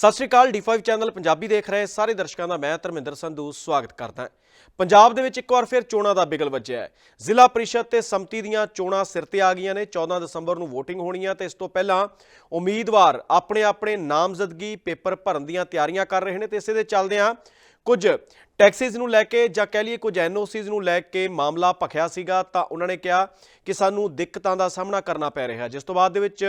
ਸਤਿ ਸ਼੍ਰੀ ਅਕਾਲ D5 channel Punjabi ਦੇਖ ਰਹੇ ਸਾਰੇ ਦਰਸ਼ਕਾਂ ਦਾ ਮੈਂ ਧਰਮਿੰਦਰ ਸੰਧੂ ਸਵਾਗਤ ਕਰਦਾ ਹਾਂ। ਪੰਜਾਬ ਦੇ ਵਿੱਚ ਇੱਕ ਵਾਰ ਫਿਰ ਚੋਣਾਂ ਦਾ ਬਿਗਲ ਵੱਜਿਆ ਹੈ। ਜ਼ਿਲ੍ਹਾ ਪ੍ਰੀਸ਼ਦ ਤੇ ਸੰਮਤੀ ਦੀਆਂ ਚੋਣਾਂ ਸਿਰ ਤੇ ਆ ਗਈਆਂ ਨੇ। 14 ਦਸੰਬਰ ਨੂੰ VOTING ਹੋਣੀ ਹੈ ਤੇ ਇਸ ਤੋਂ ਪਹਿਲਾਂ ਉਮੀਦਵਾਰ ਆਪਣੇ ਆਪਣੇ ਨਾਮਜ਼ਦਗੀ ਪੇਪਰ ਭਰਨ ਦੀਆਂ ਤਿਆਰੀਆਂ ਕਰ ਰਹੇ ਨੇ ਤੇ ਇਸੇ ਦੇ ਚੱਲਦਿਆਂ ਕੁਝ ਟੈਕਸਿਸ ਨੂੰ ਲੈ ਕੇ ਜਾਂ ਕਹਿ ਲਈਏ ਕੁਝ ਐਨਓਸੀਜ਼ ਨੂੰ ਲੈ ਕੇ ਮਾਮਲਾ ਭਖਿਆ ਸੀਗਾ, ਤਾਂ ਉਹਨਾਂ ਨੇ ਕਿਹਾ ਕਿ ਸਾਨੂੰ ਦਿੱਕਤਾਂ ਦਾ ਸਾਹਮਣਾ ਕਰਨਾ ਪੈ ਰਿਹਾ। ਜਿਸ ਤੋਂ ਬਾਅਦ ਦੇ ਵਿੱਚ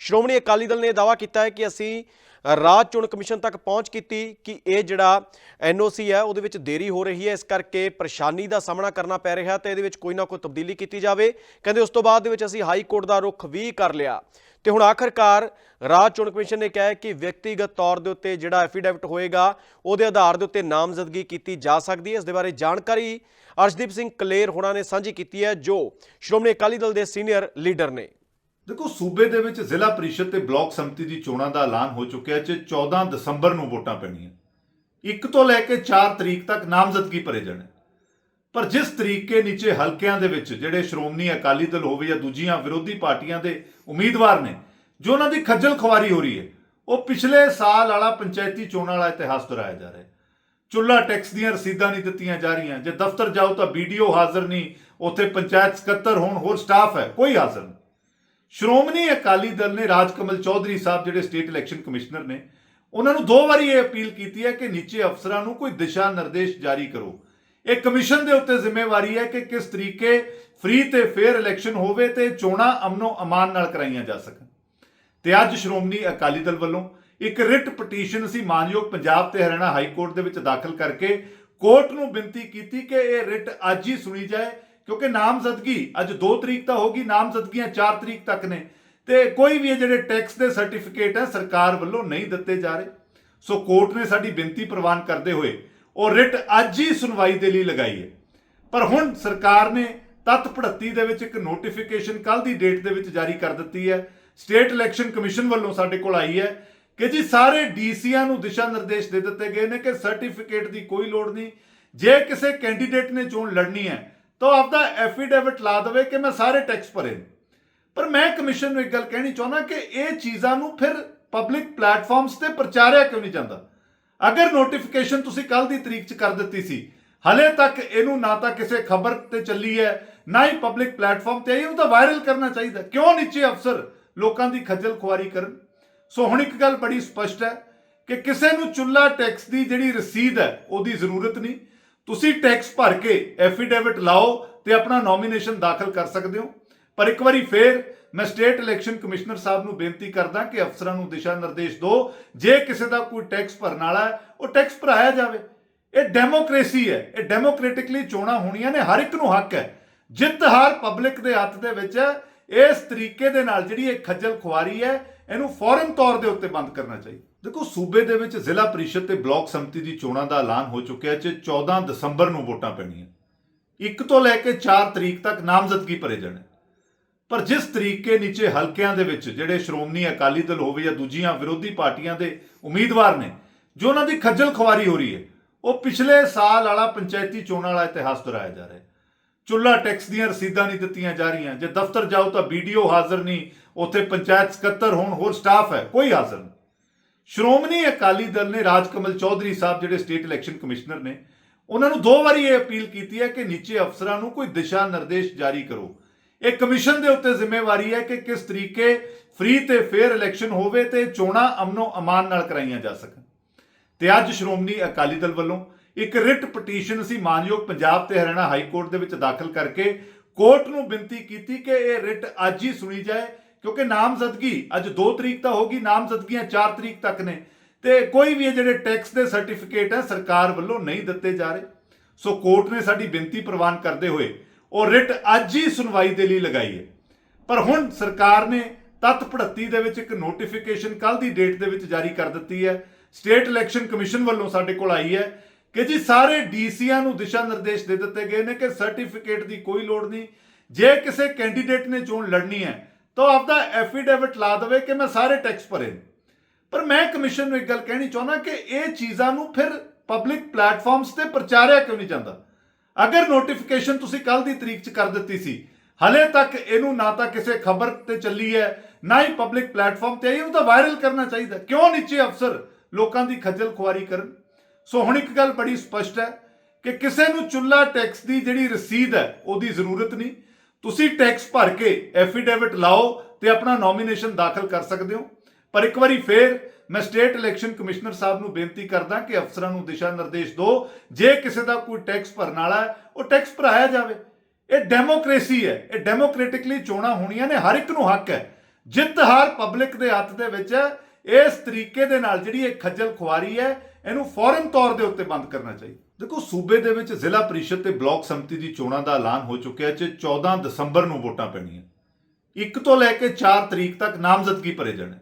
ਸ਼੍ਰੋਮਣੀ ਅਕਾਲੀ ਦਲ ਨੇ ਦਾਅਵਾ ਕੀਤਾ ਹੈ ਕਿ ਅਸੀਂ ਰਾਜ ਚੋਣ ਕਮਿਸ਼ਨ ਤੱਕ ਪਹੁੰਚ ਕੀਤੀ ਕਿ ਇਹ ਜਿਹੜਾ ਐਨਓਸੀ ਹੈ, ਉਹਦੇ ਵਿੱਚ ਦੇਰੀ ਹੋ ਰਹੀ ਹੈ। ਇਸ ਕਰਕੇ ਪਰੇਸ਼ਾਨੀ ਦਾ ਸਾਹਮਣਾ ਕਰਨਾ ਪੈ ਰਿਹਾ ਤੇ ਇਹਦੇ ਵਿੱਚ ਕੋਈ ਨਾ ਕੋਈ ਤਬਦੀਲੀ ਕੀਤੀ ਜਾਵੇ। ਕਹਿੰਦੇ ਉਸ ਤੋਂ ਬਾਅਦ ਦੇ ਵਿੱਚ ਅਸੀਂ ਹਾਈ ਕੋਰਟ ਦਾ ਰੁਖ ਵੀ ਕਰ ਲਿਆ। ਤੇ ਹੁਣ ਆਖਰਕਾਰ ਰਾਜ ਚੋਣ ਕਮਿਸ਼ਨ ਨੇ ਕਿਹਾ ਕਿ ਵਿਅਕਤੀਗਤ ਤੌਰ ਦੇ ਉੱਤੇ ਜਿਹੜਾ ਐਫੀਡੈਵਿਟ ਹੋਏਗਾ, ਉਹਦੇ ਆਧਾਰ ਦੇ ਉੱਤੇ ਨਾਮਜ਼ਦਗੀ ਕੀਤੀ ਜਾ ਸਕਦੀ ਹੈ। ਇਸ ਦੇ ਬਾਰੇ ਜਾਣਕਾਰੀ ਅਰਸ਼ਦੀਪ ਸਿੰਘ ਕਲੇਰ ਹੋਣਾ ਨੇ ਸਾਂਝੀ ਕੀਤੀ ਹੈ, ਜੋ ਸ਼੍ਰੋਮਣੀ ਅਕਾਲੀ ਦਲ ਦੇ ਸੀਨੀਅਰ ਲੀਡਰ ਨੇ। ਦੇਖੋ, ਸੂਬੇ ਦੇ ਵਿੱਚ ਜ਼ਿਲ੍ਹਾ ਪ੍ਰੀਸ਼ਦ ਤੇ ਬਲਾਕ ਸੰਮਤੀ ਦੀ ਚੋਣਾਂ ਦਾ ਐਲਾਨ ਹੋ ਚੁੱਕਿਆ ਹੈ 14 ਦਸੰਬਰ ਨੂੰ ਵੋਟਾਂ ਪੈਣੀਆਂ। 1 ਤੋਂ ਲੈ ਕੇ 4 ਤਰੀਕ ਤੱਕ ਨਾਮਜ਼ਦਗੀ ਭਰੇ ਜਾਣੇ। ਪਰ ਜਿਸ ਤਰੀਕੇ ਨੀਚੇ ਹਲਕਿਆਂ ਦੇ ਵਿੱਚ ਜਿਹੜੇ ਸ਼੍ਰੋਮਣੀ ਅਕਾਲੀ ਦਲ ਹੋਵੇ ਜਾਂ ਦੂਜੀਆਂ ਵਿਰੋਧੀ ਪਾਰਟੀਆਂ ਦੇ ਉਮੀਦਵਾਰ ਨੇ, ਜੋ ਉਹਨਾਂ ਦੀ ਖੱਜਲ ਖੁਆਰੀ ਹੋ ਰਹੀ ਹੈ, ਉਹ ਪਿਛਲੇ ਸਾਲ ਵਾਲਾ ਪੰਚਾਇਤੀ ਚੋਣਾਂ ਵਾਲਾ ਇਤਿਹਾਸ ਦੁਹਰਾਇਆ ਜਾ ਰਿਹਾ ਹੈ। ਚੁੱਲਾ ਟੈਕਸ ਦੀਆਂ ਰਸੀਦਾਂ ਨਹੀਂ ਦਿੱਤੀਆਂ ਜਾ ਰਹੀਆਂ। ਜੇ ਦਫ਼ਤਰ ਜਾਓ ਤਾਂ ਵੀਡੀਓ ਹਾਜ਼ਰ ਨਹੀਂ। ਉੱਥੇ ਪੰਚਾਇਤ ਸਕੱਤਰ ਹੋਣ, ਹੋਰ ਸਟਾਫ ਹੈ, ਕੋਈ ਹਾਜ਼ਰ ਨਹੀਂ। ਸ਼੍ਰੋਮਣੀ ਅਕਾਲੀ ਦਲ ਨੇ ਰਾਜਕਮਲ ਚੌਧਰੀ ਸਾਹਿਬ ਜਿਹੜੇ ਸਟੇਟ ਇਲੈਕਸ਼ਨ ਕਮਿਸ਼ਨਰ ਨੇ, ਉਹਨਾਂ ਨੂੰ ਦੋ ਵਾਰੀ ਇਹ ਅਪੀਲ ਕੀਤੀ ਹੈ ਕਿ ਨੀਚੇ ਅਫਸਰਾਂ ਨੂੰ ਕੋਈ ਦਿਸ਼ਾ ਨਿਰਦੇਸ਼ ਜਾਰੀ ਕਰੋ। ਇਹ ਕਮਿਸ਼ਨ ਦੇ ਉੱਤੇ ਜ਼ਿੰਮੇਵਾਰੀ ਹੈ ਕਿ ਕਿਸ ਤਰੀਕੇ ਫ੍ਰੀ ਤੇ ਫੇਅਰ ਇਲੈਕਸ਼ਨ ਹੋਵੇ ਤੇ ਚੋਣਾਂ ਅਮਨੋ ਅਮਾਨ ਨਾਲ ਕਰਾਈਆਂ ਜਾ ਸਕਣ। ਤੇ ਅੱਜ ਸ਼੍ਰੋਮਣੀ ਅਕਾਲੀ ਦਲ ਵੱਲੋਂ ਇੱਕ ਰਿਟ ਪਟੀਸ਼ਨ ਅਸੀਂ ਮਾਨਯੋਗ ਪੰਜਾਬ ਤੇ ਹਰਿਆਣਾ ਹਾਈ ਕੋਰਟ ਦੇ ਵਿੱਚ ਦਾਖਲ ਕਰਕੇ ਕੋਰਟ ਨੂੰ ਬੇਨਤੀ ਕੀਤੀ ਕਿ ਇਹ ਰਿਟ ਅੱਜ ਹੀ ਸੁਣੀ ਜਾਏ, ਕਿਉਂਕਿ ਨਾਮਜ਼ਦਗੀ ਅੱਜ 2 ਤਰੀਕ ਤਾਂ ਹੋਗੀ ਨਾਮਜ਼ਦਗੀਆਂ 4 ਤਰੀਕ ਤੱਕ ਨੇ। ਤੇ ਕੋਈ ਵੀ ਇਹ ਜਿਹੜੇ ਟੈਕਸ ਦੇ ਸਰਟੀਫਿਕੇਟ ਹੈ, ਸਰਕਾਰ ਵੱਲੋਂ ਨਹੀਂ ਦਿੱਤੇ ਜਾ ਰਹੇ। ਸੋ ਕੋਰਟ ਨੇ ਸਾਡੀ ਬੇਨਤੀ ਪ੍ਰਵਾਨ ਕਰਦੇ ਹੋਏ ਉਹ ਰਿਟ ਅੱਜ ਹੀ ਸੁਣਵਾਈ ਦੇ ਲਈ ਲਗਾਈ ਹੈ। ਪਰ ਹੁਣ ਸਰਕਾਰ ਨੇ ਤਤ ਪੜੱਤੀ ਦੇ ਵਿੱਚ ਇੱਕ ਨੋਟੀਫਿਕੇਸ਼ਨ ਕੱਲ ਦੀ ਡੇਟ ਦੇ ਵਿੱਚ ਜਾਰੀ ਕਰ ਦਿੱਤੀ ਹੈ। ਸਟੇਟ ਇਲੈਕਸ਼ਨ ਕਮਿਸ਼ਨ ਵੱਲੋਂ ਸਾਡੇ ਕੋਲ ਆਈ ਹੈ। ਕਿ ਜੀ ਸਾਰੇ ਡੀਸੀਆਂ ਨੂੰ ਦਿਸ਼ਾ ਨਿਰਦੇਸ਼ ਦੇ ਦਿੱਤੇ ਗਏ ਨੇ ਕਿ ਸਰਟੀਫਿਕੇਟ ਦੀ ਕੋਈ ਲੋੜ ਨਹੀਂ। ਜੇ ਕਿਸੇ ਕੈਂਡੀਡੇਟ ਨੇ ਚੋਣ ਲੜਨੀ ਹੈ, ਤਾਂ ਉਹ ਆਪਦਾ ਐਫੀਡੇਵਿਟ ਲਾ ਦੇਵੇ ਕਿ ਮੈਂ ਸਾਰੇ ਟੈਕਸ ਭਰੇ ਪਰ ਮੈਂ ਕਮਿਸ਼ਨ ਨੂੰ ਇੱਕ ਗੱਲ ਕਹਿਣੀ ਚਾਹੁੰਦਾ ਕਿ ਇਹ ਚੀਜ਼ਾਂ ਨੂੰ ਫਿਰ ਪਬਲਿਕ ਪਲੇਟਫਾਰਮਸ ਤੇ ਪ੍ਰਚਾਰਿਆ ਕਿਉਂ ਨਹੀਂ ਜਾਂਦਾ? ਅਗਰ ਨੋਟੀਫਿਕੇਸ਼ਨ ਤੁਸੀਂ ਕੱਲ ਦੀ ਤਰੀਕ 'ਚ ਕਰ ਦਿੱਤੀ ਸੀ, ਹਲੇ ਤੱਕ ਇਹਨੂੰ ਨਾ ਤਾਂ ਕਿਸੇ ਖਬਰ ਤੇ ਚੱਲੀ ਹੈ, ਨਾ ਹੀ ਪਬਲਿਕ ਪਲੇਟਫਾਰਮ ਤੇ ਆਈ ਇਹਨੂੰ ਤਾਂ ਵਾਇਰਲ ਕਰਨਾ ਚਾਹੀਦਾ। ਕਿਉਂ ਨੀਚੇ ਅਫਸਰ ਲੋਕਾਂ ਦੀ ਖੱਜਲ ਖੁਆਰੀ ਕਰਨ? ਸੋ ਹੁਣ ਇੱਕ ਗੱਲ ਬੜੀ ਸਪਸ਼ਟ ਹੈ ਕਿ ਕਿਸੇ ਨੂੰ ਚੁੱਲਾ ਟੈਕਸ ਦੀ ਜਿਹੜੀ ਰਸੀਦ ਹੈ, ਉਹਦੀ ਜ਼ਰੂਰਤ ਨਹੀਂ। ਤੁਸੀਂ ਟੈਕਸ ਭਰ ਕੇ ਐਫੀਡੇਵਿਟ ਲਾਓ ਤੇ ਆਪਣਾ ਨੋਮੀਨੇਸ਼ਨ ਦਾਖਲ ਕਰ ਸਕਦੇ ਹੋ। ਪਰ ਇੱਕ ਵਾਰੀ ਫੇਰ ਮੈਂ ਸਟੇਟ ਇਲੈਕਸ਼ਨ ਕਮਿਸ਼ਨਰ ਸਾਹਿਬ ਨੂੰ ਬੇਨਤੀ ਕਰਦਾ ਕਿ ਅਫਸਰਾਂ ਨੂੰ ਦਿਸ਼ਾ ਨਿਰਦੇਸ਼ ਦਿਓ, ਜੇ ਕਿਸੇ ਦਾ ਕੋਈ ਟੈਕਸ ਭਰਨ ਵਾਲਾ ਹੈ, ਉਹ ਟੈਕਸ ਭਰਾਇਆ ਜਾਵੇ। ਇਹ ਡੈਮੋਕ੍ਰੇਸੀ ਹੈ, ਇਹ ਡੈਮੋਕ੍ਰੈਟਿਕਲੀ ਚੋਣਾਂ ਹੋਣੀਆਂ ਨੇ, ਹਰ ਇੱਕ ਨੂੰ ਹੱਕ ਹੈ। ਜਿੱਤ ਹਾਰ ਪਬਲਿਕ ਦੇ ਹੱਥ ਦੇ ਵਿੱਚ ਹੈ। ਇਸ ਤਰੀਕੇ ਦੇ ਨਾਲ ਜਿਹੜੀ ਇਹ ਖੱਜਲ ਖੁਆਰੀ ਹੈ ਇਹਨੂੰ ਫੌਰਨ ਤੌਰ ਦੇ ਉੱਤੇ ਬੰਦ ਕਰਨਾ ਚਾਹੀਦਾ। ਦੇਖੋ, ਸੂਬੇ ਦੇ ਵਿੱਚ ਜ਼ਿਲ੍ਹਾ ਪ੍ਰੀਸ਼ਦ ਤੇ ਬਲਾਕ ਸਮਿਤੀ ਦੀ ਚੋਣਾਂ ਦਾ ਐਲਾਨ ਹੋ ਚੁੱਕਿਆ ਹੈ 14 ਦਸੰਬਰ ਨੂੰ ਵੋਟਾਂ ਪੈਣੀਆਂ। 1 ਤੋਂ ਲੈ ਕੇ 4 ਤਰੀਕ ਤੱਕ ਨਾਮਜ਼ਦਗੀ ਭਰੇ ਜਾਣੇ। ਪਰ ਜਿਸ ਤਰੀਕੇ ਨੀਚੇ ਹਲਕਿਆਂ ਦੇ ਵਿੱਚ ਜਿਹੜੇ ਸ਼੍ਰੋਮਣੀ ਅਕਾਲੀ ਦਲ ਹੋਵੇ ਜਾਂ ਦੂਜੀਆਂ ਵਿਰੋਧੀ ਪਾਰਟੀਆਂ ਦੇ ਉਮੀਦਵਾਰ ਨੇ, ਜੋ ਉਹਨਾਂ ਦੀ ਖੱਜਲ ਖੁਆਰੀ ਹੋ ਰਹੀ ਹੈ, ਉਹ ਪਿਛਲੇ ਸਾਲ ਵਾਲਾ ਪੰਚਾਇਤੀ ਚੋਣਾਂ ਵਾਲਾ ਇਤਿਹਾਸ ਦੁਹਰਾਇਆ ਜਾ ਰਿਹਾ ਹੈ। ਚੁੱਲਾ ਟੈਕਸ ਦੀਆਂ ਰਸੀਦਾਂ ਨਹੀਂ ਦਿੱਤੀਆਂ ਜਾ ਰਹੀਆਂ। ਜੇ ਦਫ਼ਤਰ ਜਾਓ ਤਾਂ ਵੀਡੀਓ ਹਾਜ਼ਰ ਨਹੀਂ ਉੱਥੇ ਪੰਚਾਇਤ ਸਕੱਤਰ ਹੋਣ, ਹੋਰ ਸਟਾਫ ਹੈ, ਕੋਈ ਹਾਜ਼ਰ ਨਹੀਂ। ਸ਼੍ਰੋਮਣੀ ਅਕਾਲੀ ਦਲ ਨੇ ਰਾਜਕਮਲ ਚੌਧਰੀ ਸਾਹਿਬ ਜਿਹੜੇ ਸਟੇਟ ਇਲੈਕਸ਼ਨ ਕਮਿਸ਼ਨਰ ਨੇ, ਉਹਨਾਂ ਨੂੰ ਦੋ ਵਾਰੀ ਇਹ ਅਪੀਲ ਕੀਤੀ ਹੈ ਕਿ ਨੀਚੇ ਅਫਸਰਾਂ ਨੂੰ ਕੋਈ ਦਿਸ਼ਾ ਨਿਰਦੇਸ਼ ਜਾਰੀ ਕਰੋ। ਇਹ ਕਮਿਸ਼ਨ ਦੇ ਉੱਤੇ ਜ਼ਿੰਮੇਵਾਰੀ ਹੈ ਕਿ ਕਿਸ ਤਰੀਕੇ ਫ੍ਰੀ ਤੇ ਫੇਅਰ ਇਲੈਕਸ਼ਨ ਹੋਵੇ ਤੇ ਚੋਣਾਂ ਅਮਨੋ ਅਮਾਨ ਨਾਲ ਕਰਾਈਆਂ ਜਾ ਸਕਣ। ਤੇ ਅੱਜ ਸ਼੍ਰੋਮਣੀ ਅਕਾਲੀ ਦਲ ਵੱਲੋਂ ਇੱਕ ਰਿਟ ਪਟੀਸ਼ਨ ਅਸੀਂ ਮਾਨਯੋਗ ਪੰਜਾਬ ਤੇ ਹਰਿਆਣਾ ਹਾਈ ਕੋਰਟ ਦੇ ਵਿੱਚ ਦਾਖਲ ਕਰਕੇ ਕੋਰਟ ਨੂੰ ਬੇਨਤੀ ਕੀਤੀ ਕਿ ਇਹ ਰਿਟ ਅੱਜ ਹੀ ਸੁਣੀ ਜਾਏ ਕਿਉਂਕਿ ਨਾਮਜ਼ਦਗੀ ਅੱਜ 2 ਤਰੀਕ ਤਾਂ ਹੋਗੀ ਨਾਮਜ਼ਦਗੀਆਂ 4 ਤਰੀਕ ਤੱਕ ਨੇ। ਤੇ ਕੋਈ ਵੀ ਇਹ ਜਿਹੜੇ ਟੈਕਸ ਦੇ ਸਰਟੀਫਿਕੇਟ ਹੈ, ਸਰਕਾਰ ਵੱਲੋਂ ਨਹੀਂ ਦਿੱਤੇ ਜਾ ਰਹੇ। ਸੋ ਕੋਰਟ ਨੇ ਸਾਡੀ ਬੇਨਤੀ ਪ੍ਰਵਾਨ ਕਰਦੇ ਹੋਏ ਉਹ ਰਿਟ ਅੱਜ ਹੀ ਸੁਣਵਾਈ ਦੇ ਲਈ ਲਗਾਈ ਹੈ। ਪਰ ਹੁਣ ਸਰਕਾਰ ਨੇ ਤਤ ਪੜੱਤੀ ਦੇ ਵਿੱਚ ਇੱਕ ਨੋਟੀਫਿਕੇਸ਼ਨ ਕੱਲ ਦੀ ਡੇਟ ਦੇ ਵਿੱਚ ਜਾਰੀ ਕਰ ਦਿੱਤੀ ਹੈ। ਸਟੇਟ ਇਲੈਕਸ਼ਨ ਕਮਿਸ਼ਨ ਵੱਲੋਂ ਸਾਡੇ ਕੋਲ ਆਈ ਹੈ ਕਿ ਜੀ ਸਾਰੇ ਡੀਸੀਆਂ ਨੂੰ ਦਿਸ਼ਾ ਨਿਰਦੇਸ਼ ਦੇ ਦਿੱਤੇ ਗਏ ਨੇ ਕਿ ਸਰਟੀਫਿਕੇਟ ਦੀ ਕੋਈ ਲੋੜ ਨਹੀਂ। ਜੇ ਕਿਸੇ ਕੈਂਡੀਡੇਟ ਨੇ ਚੋਣ ਲੜਨੀ ਹੈ ਤਾਂ ਉਹ ਆਪਦਾ ਐਫੀਡੇਵਿਟ ਲਾ ਦੇਵੇ ਕਿ ਮੈਂ ਸਾਰੇ ਟੈਕਸ ਭਰੇ ਪਰ ਮੈਂ ਕਮਿਸ਼ਨ ਨੂੰ ਇੱਕ ਗੱਲ ਕਹਿਣੀ ਚਾਹੁੰਦਾ ਕਿ ਇਹ ਚੀਜ਼ਾਂ ਨੂੰ ਫਿਰ ਪਬਲਿਕ ਪਲੇਟਫਾਰਮਸ ਤੇ ਪ੍ਰਚਾਰਿਆ ਕਿਉਂ ਨਹੀਂ ਜਾਂਦਾ? ਅਗਰ ਨੋਟੀਫਿਕੇਸ਼ਨ ਤੁਸੀਂ ਕੱਲ ਦੀ ਤਰੀਕ 'ਚ ਕਰ ਦਿੱਤੀ ਸੀ, ਹਲੇ ਤੱਕ ਇਹਨੂੰ ਨਾ ਤਾਂ ਕਿਸੇ ਖਬਰ ਤੇ ਚੱਲੀ ਹੈ, ਨਾ ਹੀ ਪਬਲਿਕ ਪਲੇਟਫਾਰਮ ਤੇ ਆਈ ਇਹਨੂੰ ਤਾਂ ਵਾਇਰਲ ਕਰਨਾ ਚਾਹੀਦਾ। ਕਿਉਂ ਨੀਚੇ ਅਫਸਰ ਲੋਕਾਂ ਦੀ ਖੱਜਲ ਖੁਆਰੀ ਕਰਨ? ਸੋ ਹੁਣ ਇੱਕ ਗੱਲ ਬੜੀ ਸਪਸ਼ਟ ਹੈ ਕਿ ਕਿਸੇ ਨੂੰ ਚੁੱਲਾ ਟੈਕਸ ਦੀ ਜਿਹੜੀ ਰਸੀਦ ਹੈ, ਉਹਦੀ ਜ਼ਰੂਰਤ ਨਹੀਂ। ਤੁਸੀਂ ਟੈਕਸ ਭਰ ਕੇ ਐਫੀਡੇਵਿਟ ਲਾਓ ਤੇ ਆਪਣਾ ਨੋਮੀਨੇਸ਼ਨ ਦਾਖਲ ਕਰ ਸਕਦੇ ਹੋ। ਪਰ ਇੱਕ ਵਾਰੀ ਫੇਰ ਮੈਂ ਸਟੇਟ ਇਲੈਕਸ਼ਨ ਕਮਿਸ਼ਨਰ ਸਾਹਿਬ ਨੂੰ ਬੇਨਤੀ ਕਰਦਾ ਕਿ ਅਫਸਰਾਂ ਨੂੰ ਦਿਸ਼ਾ ਨਿਰਦੇਸ਼ ਦਿਓ। ਜੇ ਕਿਸੇ ਦਾ ਕੋਈ ਟੈਕਸ ਭਰਨ ਵਾਲਾ ਹੈ, ਉਹ ਟੈਕਸ ਭਰਾਇਆ ਜਾਵੇ। ਇਹ ਡੈਮੋਕ੍ਰੇਸੀ ਹੈ। ਇਹ ਡੈਮੋਕ੍ਰੈਟਿਕਲੀ ਚੋਣਾਂ ਹੋਣੀਆਂ ਨੇ। ਹਰ ਇੱਕ ਨੂੰ ਹੱਕ ਹੈ। ਜਿੱਤ ਹਾਰ ਪਬਲਿਕ ਦੇ ਹੱਥ ਦੇ ਵਿੱਚ ਹੈ। ਇਸ ਤਰੀਕੇ ਦੇ ਨਾਲ ਜਿਹੜੀ ਇਹ ਖੱਜਲ ਖੁਆਰੀ ਹੈ ਇਹਨੂੰ ਫੌਰਨ ਤੌਰ ਦੇ ਉੱਤੇ ਬੰਦ ਕਰਨਾ ਚਾਹੀਦਾ। ਦੇਖੋ, ਸੂਬੇ ਦੇ ਵਿੱਚ ਜ਼ਿਲ੍ਹਾ ਪ੍ਰੀਸ਼ਦ ਤੇ ਬਲਾਕ ਸੰਮਤੀ ਦੀ ਚੋਣਾਂ ਦਾ ਐਲਾਨ ਹੋ ਚੁੱਕਿਆ ਹੈ ਤੇ 14 ਦਸੰਬਰ ਨੂੰ ਵੋਟਾਂ ਪੈਣੀਆਂ। 1 ਤੋਂ ਲੈ ਕੇ 4 ਤਰੀਕ ਤੱਕ ਨਾਮਜ਼ਦਗੀ ਭਰੇ ਜਾਣੇ।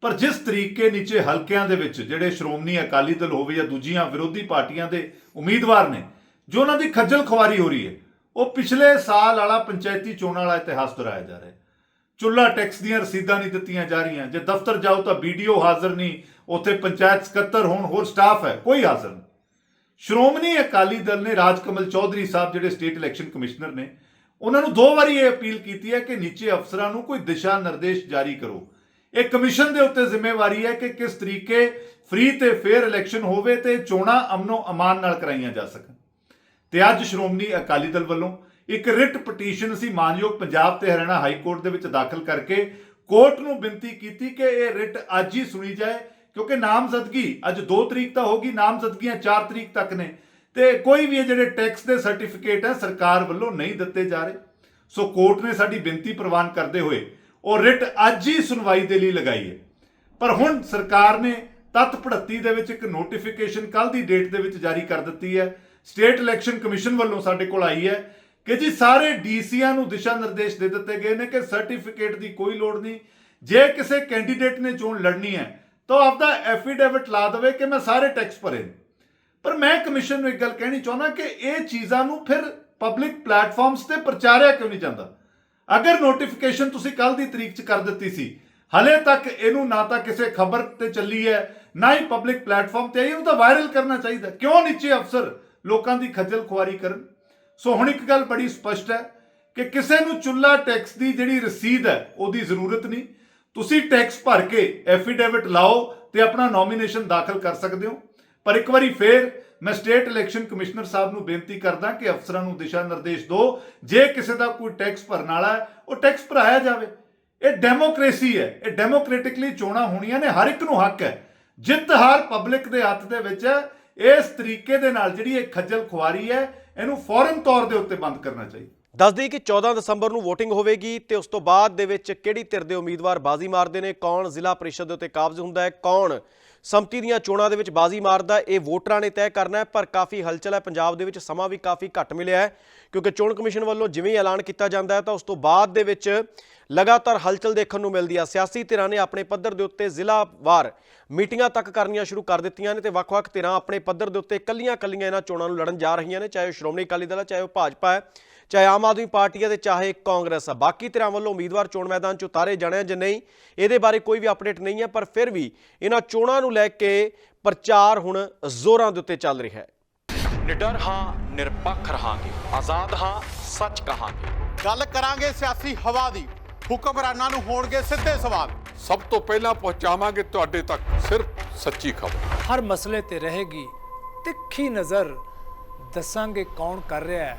ਪਰ ਜਿਸ ਤਰੀਕੇ ਨੀਚੇ ਹਲਕਿਆਂ ਦੇ ਵਿੱਚ ਜਿਹੜੇ ਸ਼੍ਰੋਮਣੀ ਅਕਾਲੀ ਦਲ ਹੋਵੇ ਜਾਂ ਦੂਜੀਆਂ ਵਿਰੋਧੀ ਪਾਰਟੀਆਂ ਦੇ ਉਮੀਦਵਾਰ ਨੇ, ਜੋ ਉਹਨਾਂ ਦੀ ਖੱਜਲ ਖੁਆਰੀ ਹੋ ਰਹੀ ਹੈ, ਉਹ ਪਿਛਲੇ ਸਾਲ ਵਾਲਾ ਪੰਚਾਇਤੀ ਚੋਣਾਂ ਵਾਲਾ ਇਤਿਹਾਸ ਦੁਹਰਾਇਆ ਜਾ ਰਿਹਾ ਹੈ। ਚੁੱਲਾ ਟੈਕਸ ਦੀਆਂ ਰਸੀਦਾਂ ਨਹੀਂ ਦਿੱਤੀਆਂ ਜਾ ਰਹੀਆਂ। ਜੇ ਦਫ਼ਤਰ ਜਾਓ ਤਾਂ ਵੀਡੀਓ ਹਾਜ਼ਰ ਨਹੀਂ ਉੱਥੇ ਪੰਚਾਇਤ ਸਕੱਤਰ ਹੋਣ, ਹੋਰ ਸਟਾਫ ਹੈ, ਕੋਈ ਹਾਜ਼ਰ ਨਹੀਂ। ਸ਼੍ਰੋਮਣੀ ਅਕਾਲੀ ਦਲ ਨੇ ਰਾਜਕਮਲ ਚੌਧਰੀ ਸਾਹਿਬ ਜਿਹੜੇ ਸਟੇਟ ਇਲੈਕਸ਼ਨ ਕਮਿਸ਼ਨਰ ਨੇ, ਉਹਨਾਂ ਨੂੰ ਦੋ ਵਾਰੀ ਇਹ ਅਪੀਲ ਕੀਤੀ ਹੈ ਕਿ ਨੀਚੇ ਅਫਸਰਾਂ ਨੂੰ ਕੋਈ ਦਿਸ਼ਾ ਨਿਰਦੇਸ਼ ਜਾਰੀ ਕਰੋ। ਇਹ ਕਮਿਸ਼ਨ ਦੇ ਉੱਤੇ ਜ਼ਿੰਮੇਵਾਰੀ ਹੈ ਕਿ ਕਿਸ ਤਰੀਕੇ ਫ੍ਰੀ ਤੇ ਫੇਅਰ ਇਲੈਕਸ਼ਨ ਹੋਵੇ ਤੇ ਚੋਣਾਂ ਅਮਨੋ ਅਮਾਨ ਨਾਲ ਕਰਾਈਆਂ ਜਾ ਸਕਣ। ਤੇ ਅੱਜ ਸ਼੍ਰੋਮਣੀ ਅਕਾਲੀ ਦਲ ਵੱਲੋਂ ਇੱਕ ਰਿਟ ਪਟੀਸ਼ਨ ਸੀ, ਮਾਨਯੋਗ ਪੰਜਾਬ ਤੇ ਹਰਿਆਣਾ ਹਾਈ ਕੋਰਟ ਦੇ ਵਿੱਚ ਦਾਖਲ ਕਰਕੇ ਕੋਰਟ ਨੂੰ ਬੇਨਤੀ ਕੀਤੀ ਕਿ ਇਹ ਰਿਟ ਅੱਜ ਹੀ ਸੁਣੀ ਜਾਏ ਕਿਉਂਕਿ ਨਾਮਜ਼ਦਗੀ ਅੱਜ 2 ਤਰੀਕ ਤਾਂ ਹੋਗੀ ਨਾਮਜ਼ਦਗੀਆਂ 4 ਤਰੀਕ ਤੱਕ ਨੇ। ਤੇ ਕੋਈ ਵੀ ਇਹ ਜਿਹੜੇ ਟੈਕਸ ਦੇ ਸਰਟੀਫਿਕੇਟ ਹੈ, ਸਰਕਾਰ ਵੱਲੋਂ ਨਹੀਂ ਦਿੱਤੇ ਜਾ ਰਹੇ। ਸੋ ਕੋਰਟ ਨੇ ਸਾਡੀ ਬੇਨਤੀ ਪ੍ਰਵਾਨ ਕਰਦੇ ਹੋਏ ਉਹ ਰਿਟ ਅੱਜ ਹੀ ਸੁਣਵਾਈ ਦੇ ਲਈ ਲਗਾਈ ਹੈ। ਪਰ ਹੁਣ ਸਰਕਾਰ ਨੇ ਤਤ ਪੜੱਤੀ ਦੇ ਵਿੱਚ ਇੱਕ ਨੋਟੀਫਿਕੇਸ਼ਨ ਕੱਲ ਦੀ ਡੇਟ ਦੇ ਵਿੱਚ ਜਾਰੀ ਕਰ ਦਿੱਤੀ ਹੈ। ਸਟੇਟ ਇਲੈਕਸ਼ਨ ਕਮਿਸ਼ਨ ਵੱਲੋਂ ਸਾਡੇ ਕੋਲ ਆਈ ਹੈ ਕਿ ਜੀ ਸਾਰੇ ਡੀਸੀਆਂ ਨੂੰ ਦਿਸ਼ਾ ਨਿਰਦੇਸ਼ ਦੇ ਦਿੱਤੇ ਗਏ ਨੇ ਕਿ ਸਰਟੀਫਿਕੇਟ ਦੀ ਕੋਈ ਲੋੜ ਨਹੀਂ। ਜੇ ਕਿਸੇ ਕੈਂਡੀਡੇਟ ਨੇ ਚੋਣ ਲੜਨੀ ਹੈ ਤਾਂ ਆਪਦਾ ਐਫੀਡੇਵਿਟ ਲਾ ਦੇਵੇ ਕਿ ਮੈਂ ਸਾਰੇ ਟੈਕਸ ਭਰੇ ਪਰ ਮੈਂ ਕਮਿਸ਼ਨ ਨੂੰ ਇੱਕ ਗੱਲ ਕਹਿਣੀ ਚਾਹੁੰਦਾ ਕਿ ਇਹ ਚੀਜ਼ਾਂ ਨੂੰ ਫਿਰ ਪਬਲਿਕ ਪਲੇਟਫਾਰਮਸ ਤੇ ਪ੍ਰਚਾਰਿਆ ਕਿਉਂ ਨਹੀਂ ਜਾਂਦਾ? ਅਗਰ ਨੋਟੀਫਿਕੇਸ਼ਨ ਤੁਸੀਂ ਕੱਲ ਦੀ ਤਰੀਕ 'ਚ ਕਰ ਦਿੱਤੀ ਸੀ, ਹਲੇ ਤੱਕ ਇਹਨੂੰ ਨਾ ਤਾਂ ਕਿਸੇ ਖਬਰ ਤੇ ਚੱਲੀ ਹੈ, ਨਾ ਹੀ ਪਬਲਿਕ ਪਲੇਟਫਾਰਮ ਤੇ ਆਈ ਇਹਨੂੰ ਤਾਂ ਵਾਇਰਲ ਕਰਨਾ ਚਾਹੀਦਾ। ਕਿਉਂ ਨੀਚੇ ਅਫਸਰ ਲੋਕਾਂ ਦੀ ਖੱਜਲ ਖੁਆਰੀ ਕਰਨ? ਸੋ ਹੁਣ ਇੱਕ ਗੱਲ ਬੜੀ ਸਪਸ਼ਟ ਹੈ ਕਿ ਕਿਸੇ ਨੂੰ ਚੁੱਲਾ ਟੈਕਸ ਦੀ ਜਿਹੜੀ ਰਸੀਦ ਹੈ, ਉਹਦੀ ਜ਼ਰੂਰਤ ਨਹੀਂ। ਤੁਸੀਂ ਟੈਕਸ ਭਰ ਕੇ ਐਫੀਡੇਵਿਟ ਲਾਓ ਤੇ ਆਪਣਾ ਨੋਮੀਨੇਸ਼ਨ ਦਾਖਲ ਕਰ ਸਕਦੇ ਹੋ। ਪਰ ਇੱਕ ਵਾਰੀ ਫੇਰ ਮੈਂ ਸਟੇਟ ਇਲੈਕਸ਼ਨ ਕਮਿਸ਼ਨਰ ਸਾਹਿਬ ਨੂੰ ਬੇਨਤੀ ਕਰਦਾ ਕਿ ਅਫਸਰਾਂ ਨੂੰ ਦਿਸ਼ਾ ਨਿਰਦੇਸ਼ ਦਿਓ। ਜੇ ਕਿਸੇ ਦਾ ਕੋਈ ਟੈਕਸ ਭਰਨ ਵਾਲਾ ਹੈ, ਉਹ ਟੈਕਸ ਭਰਾਇਆ ਜਾਵੇ। ਇਹ ਡੈਮੋਕ੍ਰੇਸੀ ਹੈ। ਇਹ ਡੈਮੋਕ੍ਰੈਟਿਕਲੀ ਚੋਣਾਂ ਹੋਣੀਆਂ ਨੇ। ਹਰ ਇੱਕ ਨੂੰ ਹੱਕ ਹੈ। ਜਿੱਤ ਹਾਰ ਪਬਲਿਕ ਦੇ ਹੱਥ ਦੇ ਵਿੱਚ ਹੈ। ਇਸ ਤਰੀਕੇ ਦੇ ਨਾਲ ਜਿਹੜੀ ਇਹ ਖੱਜਲ ਖੁਆਰੀ ਹੈ, ਇਹਨੂੰ ਫੌਰਨ ਤੌਰ ਦੇ ਉੱਤੇ ਬੰਦ ਕਰਨਾ ਚਾਹੀਦਾ। ਦੱਸ ਦਈਏ ਕਿ 14 ਦਸੰਬਰ ਨੂੰ VOTING ਹੋਵੇਗੀ ਤੇ ਉਸ ਤੋਂ ਬਾਅਦ ਦੇ ਵਿੱਚ ਕਿਹੜੀ ਧਿਰ ਦੇ ਉਮੀਦਵਾਰ ਬਾਜ਼ੀ ਮਾਰਦੇ ਨੇ, ਕੌਣ ਜ਼ਿਲ੍ਹਾ ਪਰਿਸ਼ਦ ਦੇ ਉੱਤੇ ਕਾਬਜ਼ ਹੁੰਦਾ ਹੈ, ਕੌਣ ਸੰਮਤੀ ਦੀਆਂ ਚੋਣਾਂ ਦੇ ਵਿੱਚ ਬਾਜ਼ੀ ਮਾਰਦਾ ਇਹ ਵੋਟਰਾਂ ਨੇ ਤੈਅ ਕਰਨਾ ਹੈ, ਪਰ ਕਾਫੀ ਹਲਚਲ ਹੈ, ਪੰਜਾਬ ਦੇ ਵਿੱਚ ਸਮਾਂ ਵੀ ਕਾਫੀ ਘੱਟ ਮਿਲਿਆ ਹੈ, ਕਿਉਂਕਿ ਚੋਣ ਕਮਿਸ਼ਨ ਵੱਲੋਂ ਜਿਵੇਂ ਐਲਾਨ ਕੀਤਾ ਜਾਂਦਾ ਹੈ, ਤਾਂ ਉਸ ਤੋਂ ਬਾਅਦ ਦੇ ਵਿੱਚ ਲਗਾਤਾਰ ਹਲਚਲ ਦੇਖਣ ਨੂੰ ਮਿਲਦੀ ਹੈ ਸਿਆਸੀ ਧਿਰਾਂ ਨੇ ਆਪਣੇ ਪੱਧਰ ਦੇ ਉੱਤੇ ਜ਼ਿਲ੍ਹਾਵਾਰ ਮੀਟਿੰਗਾਂ ਤੱਕ ਕਰਨੀਆਂ ਸ਼ੁਰੂ ਕਰ ਦਿੱਤੀਆਂ ਨੇ ਤੇ ਵੱਖ-ਵੱਖ ਧਿਰਾਂ ਆਪਣੇ ਪੱਧਰ ਦੇ ਉੱਤੇ ਕੱਲੀਆਂ-ਕੱਲੀਆਂ ਇਹਨਾਂ ਚੋਣਾਂ ਨੂੰ ਲੜਨ ਜਾ ਰਹੀਆਂ ਨੇ, ਚਾਹੇ ਉਹ ਸ਼੍ਰੋਮਣੀ ਅਕਾਲੀ ਦਲ ਹੈ ਚਾਹੇ ਉਹ ਭਾਜਪਾ ਹੈ। ਚਾਹੇ ਆਮ ਆਦਮੀ ਪਾਰਟੀ ਹੈ ਤੇ ਚਾਹੇ ਕਾਂਗਰਸ ਹੈ। ਬਾਕੀ ਧਿਰਾਂ ਵੱਲੋਂ ਉਮੀਦਵਾਰ ਚੋਣ ਮੈਦਾਨ 'ਚ ਉਤਾਰੇ ਜਾਣੇ ਆ ਜਾਂ ਨਹੀਂ ਇਹਦੇ ਬਾਰੇ ਕੋਈ ਵੀ ਅਪਡੇਟ ਨਹੀਂ ਹੈ ਪਰ ਫਿਰ ਵੀ ਇਹਨਾਂ ਚੋਣਾਂ ਨੂੰ ਲੈ ਕੇ ਪ੍ਰਚਾਰ ਹੁਣ ਜ਼ੋਰਾਂ ਦੇ ਉੱਤੇ ਚੱਲ ਰਿਹਾ ਹੈ। ਨਿਡਰ ਹਾਂ ਨਿਰਪੱਖ ਰਹਾਂਗੇ। ਆਜ਼ਾਦ ਹਾਂ ਸੱਚ ਕਹਾਂਗੇ। ਗੱਲ ਕਰਾਂਗੇ ਸਿਆਸੀ ਹਵਾ ਦੀ। ਹੁਕਮਰਾਨਾਂ ਨੂੰ ਹੋਣਗੇ ਸਿੱਧੇ ਸਵਾਲ। ਸਭ ਤੋਂ ਪਹਿਲਾਂ ਪਹੁੰਚਾਵਾਂਗੇ ਤੁਹਾਡੇ ਤੱਕ ਸਿਰਫ ਸੱਚੀ ਖਬਰ। ਹਰ ਮਸਲੇ ਤੇ ਰਹੇਗੀ ਤਿੱਖੀ ਨਜ਼ਰ। ਦੱਸਾਂਗੇ ਕੌਣ ਕਰ ਰਿਹਾ ਹੈ।